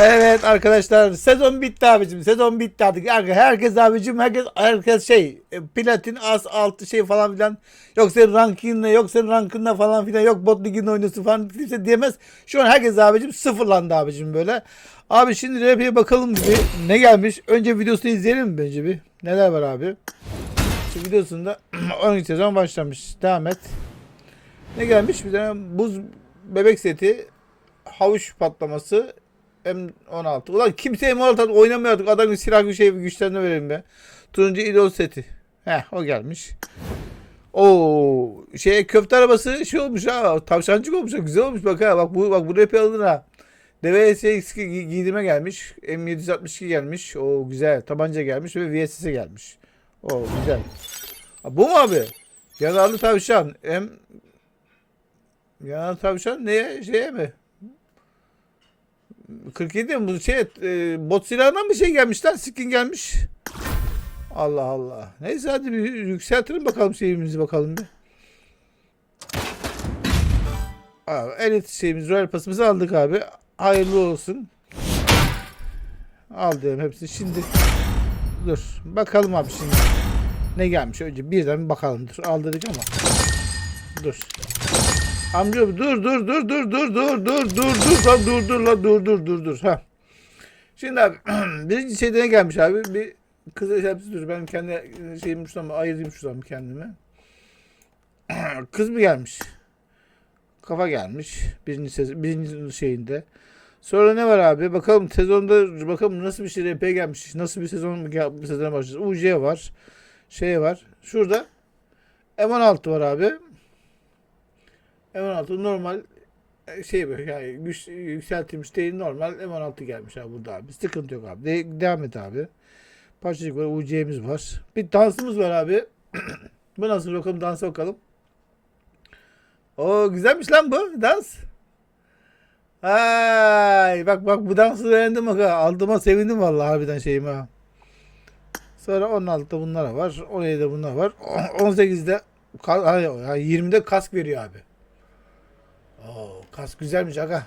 Evet arkadaşlar sezon bitti abicim. Sezon bitti artık. Her- Herkes abicim herkes herkes şey e, platin az altı şey falan filan. Yok senin rankınla yok senin rankınla falan filan yok bot liginde oynuyorsun falan kimse diyemez. Şu an herkes abicim sıfırlandı abicim böyle. Abi şimdi RP'ye bakalım bir ne gelmiş. Önce videosunu izleyelim mi bence bir. Neler var abi? Şu videosunda 12 sezon başlamış. Devam et. Ne gelmiş? Bir tane buz bebek seti havuç patlaması M16. Ulan kimse M16 oynamıyor artık. Adam silah bir şey güçlerini verelim be. Turuncu idol seti. Heh o gelmiş. O şey köfte arabası şey olmuş ha. Tavşancık olmuş ha. Güzel olmuş bak ha. Bak bu bak bu rap alınır ha. Deve SX gi- giydirme gelmiş. M762 gelmiş. O güzel. Tabanca gelmiş ve VSS gelmiş. O güzel. Ha, bu mu abi? Yanarlı tavşan. M Yanarlı tavşan neye? Şeye mi? 47 mi? Bu şey e, bot silahından bir şey gelmiş lan. Skin gelmiş. Allah Allah. Neyse hadi bir yükseltelim bakalım şeyimizi bakalım bir. Abi, elit şeyimiz Royal Pass'ımızı aldık abi. Hayırlı olsun. Aldım hepsini. Şimdi dur. Bakalım abi şimdi. Ne gelmiş önce birden bir bakalım. Dur aldırdık ama. Dur. Amca dur dur dur dur dur dur dur dur dur lan dur dur lan dur dur dur dur ha. Şimdi abi birinci şeyde ne gelmiş abi bir kız hepsi dur ben kendi şeyim şuradan ayırayım şuradan kendime. kız mı gelmiş? Kafa gelmiş birinci sezon birinci şeyinde. Sonra ne var abi? Bakalım sezonda bakalım nasıl bir şey RP gelmiş. Nasıl bir sezon bir sezona başlayacağız. UC var. Şey var. Şurada M16 var abi. M16 normal e, şey böyle yani güç yükseltilmiş değil normal M16 gelmiş abi burada abi. Sıkıntı yok abi. De- devam et abi. Parçacık var. UC'miz var. Bir dansımız var abi. bu nasıl bakalım dansa bakalım. O güzelmiş lan bu dans. Ay bak bak bu dansı beğendim bak. Aldığıma sevindim vallahi harbiden şeyim ha. Sonra 16'da bunlar var. 17'de bunlar var. 18'de ka- hayır, yani 20'de kask veriyor abi. Oo, kask güzelmiş aga.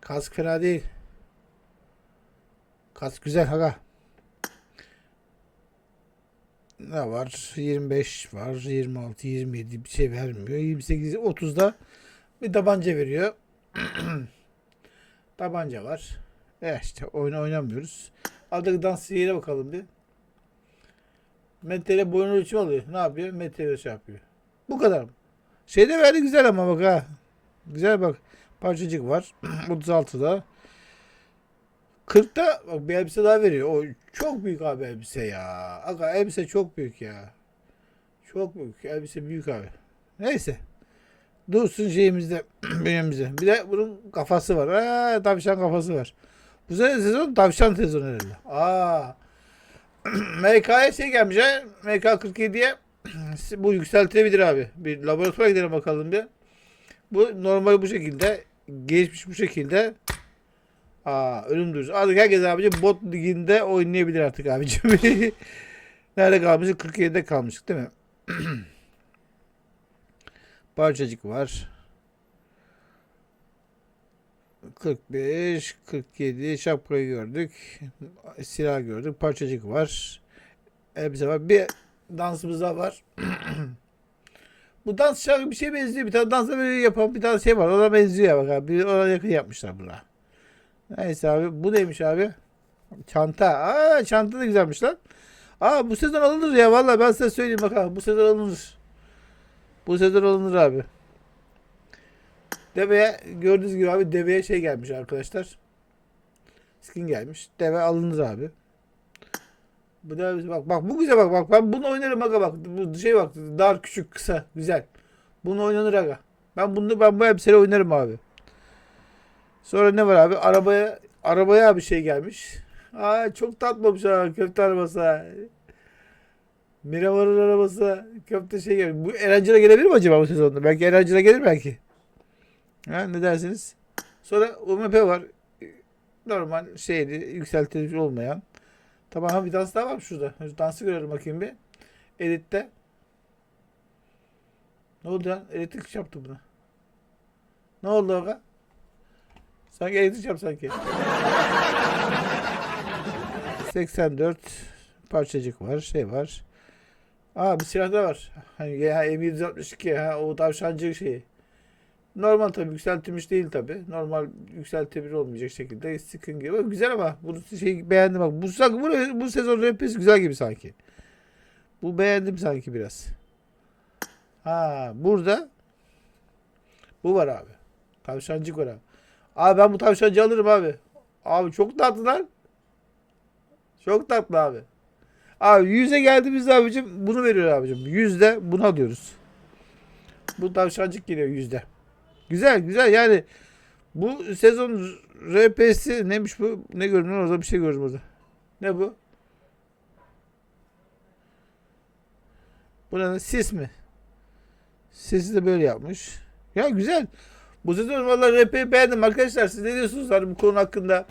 Kask fena değil. Kask güzel aga. Ne var? 25 var. 26, 27 bir şey vermiyor. 28, 30'da bir tabanca veriyor. tabanca var. E işte oyun oynamıyoruz. Aldık dans yere bakalım bir. Metre boyun ölçüm alıyor. Ne yapıyor? Metre şey yapıyor. Bu kadar mı? Şeyde verdi güzel ama bak ha. Güzel bak. Parçacık var. 36'da. 40'ta bak bir elbise daha veriyor. O çok büyük abi elbise ya. Aga elbise çok büyük ya. Çok büyük. Elbise büyük abi. Neyse. Dursun şeyimizde beynimizde. Bir de bunun kafası var. Aa, tavşan kafası var. Bu sezon tavşan sezonu herhalde. Aa. MK'ya şey gelmiş ha. MK 47'ye bu yükseltilebilir abi. Bir laboratuvara gidelim bakalım bir. Bu normal bu şekilde. Geçmiş bu şekilde. Aa ölüm duyurusu. Artık herkes abicim bot liginde oynayabilir artık abicim. Nerede kalmıştık? 47'de kalmıştık değil mi? Parçacık var. 45, 47 şapkayı gördük. Silah gördük. Parçacık var. Elbise var. Bir dansımız daha var. Bu dans şarkı bir şey benziyor. Bir tane dansa böyle yapan bir tane şey var. Ona benziyor bak abi. Ona yakın yapmışlar buna. Neyse abi. Bu neymiş abi? Çanta. Aa çanta da güzelmiş lan. Aa bu sezon alınır ya. Vallahi ben size söyleyeyim bak abi. Bu sezon alınır. Bu sezon alınır abi. Deveye gördüğünüz gibi abi deveye şey gelmiş arkadaşlar. Skin gelmiş. Deve alınır abi. Bu da bak bak bu güzel bak bak ben bunu oynarım aga bak. Bu şey bak dar küçük kısa güzel. Bunu oynanır aga. Ben bunu ben bu elbiseyle oynarım abi. Sonra ne var abi? Arabaya arabaya bir şey gelmiş. Aa çok tatmamış ha köfte arabası. ha. Miramar'ın arabası köfte şey gelmiş. Bu Erencil'e gelebilir mi acaba bu sezonda? Belki Erencil'e gelir belki. Ha, ne dersiniz? Sonra UMP var. Normal şeydi yükseltici olmayan. Tamam ha bir dans daha var şurada. Şu dansı görelim bakayım bir. Edit'te. Ne oldu lan? Elektrik yaptı buna. Ne oldu aga? Sanki eğiteceğim sanki. 84 parçacık var, şey var. Aa bir silah da var. Hani ya M762 ha o tavşancı şeyi. Normal tabii yükseltilmiş değil tabii. Normal yükseltilir olmayacak şekilde sıkın gibi. Güzel ama bunu şey beğendim bak. Bu bu, bu sezon rapesi güzel gibi sanki. Bu beğendim sanki biraz. Ha burada bu var abi. Tavşancık var abi. Abi ben bu tavşancı alırım abi. Abi çok tatlı lan. Çok tatlı abi. Abi yüze geldiğimizde abicim bunu veriyor abicim. Yüzde bunu alıyoruz. Bu tavşancık geliyor yüzde. Güzel güzel yani bu sezon RP'si neymiş bu? Ne gördün lan? orada bir şey gördüm orada. Ne bu? Bu ne? Sis mi? Sesi de böyle yapmış. Ya güzel. Bu sezon valla RP'yi beğendim arkadaşlar. Siz ne diyorsunuz hani bu konu hakkında?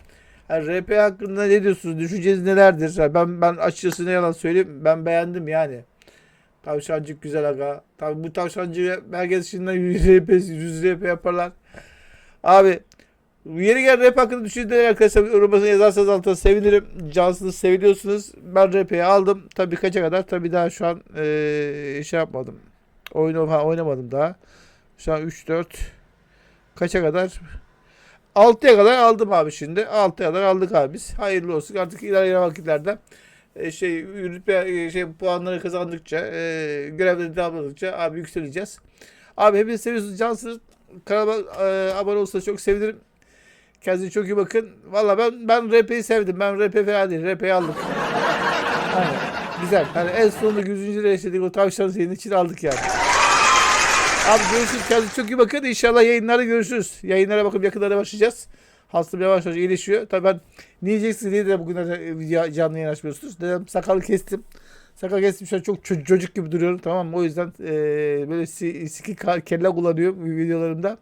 Yani RP hakkında ne diyorsunuz? Düşünceniz nelerdir? Ben ben açıkçası ne yalan söyleyeyim. Ben beğendim yani. Tavşancık güzel aga. Tabii bu tavşancığı herkes şimdiden 100 RP, 100 RP yaparlar. Abi yeni gelen rap hakkında düşünceler arkadaşlar yorumlarınızı yazarsanız altına sevinirim. Cansınız seviliyorsunuz. Ben RP'yi aldım. Tabii kaça kadar? Tabii daha şu an eee, şey yapmadım. Oyunu ha, oynamadım daha. Şu an 3 4 kaça kadar? 6'ya kadar aldım abi şimdi. 6'ya kadar aldık abi biz. Hayırlı olsun. Artık ilerleyen vakitlerde şey rütbe e, şey puanları kazandıkça e, görevleri tamamladıkça abi yükseleceğiz. Abi hepinizi seviyorsunuz. Cansınız. Kanalıma e, abone olursanız çok sevinirim. Kendinize çok iyi bakın. Valla ben ben RP'yi sevdim. Ben RP fena değil. RP'yi aldık. Aynen. Güzel. Hani en sonunda 100. lira yaşadık o tavşan senin için aldık yani. Abi görüşürüz. Kendinize çok iyi bakın. İnşallah yayınlarda görüşürüz. Yayınlara bakıp yakınlara başlayacağız. Hastım yavaş yavaş iyileşiyor. Tabii ben ne diyeceksiniz diye de bugünlerde video canlı yayın açmıyorsunuz. Dedim sakalı kestim. Sakal kestim şu an çok ço- çocuk gibi duruyorum tamam mı? O yüzden eee, böyle si- siki kelle kullanıyorum videolarımda.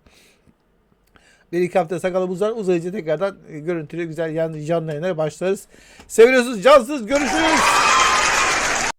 Bir iki hafta sakalım uzar. Uzayınca tekrardan e, görüntülü güzel yan, canlı yayınlara başlarız. Seviyorsunuz. Cansız. Görüşürüz.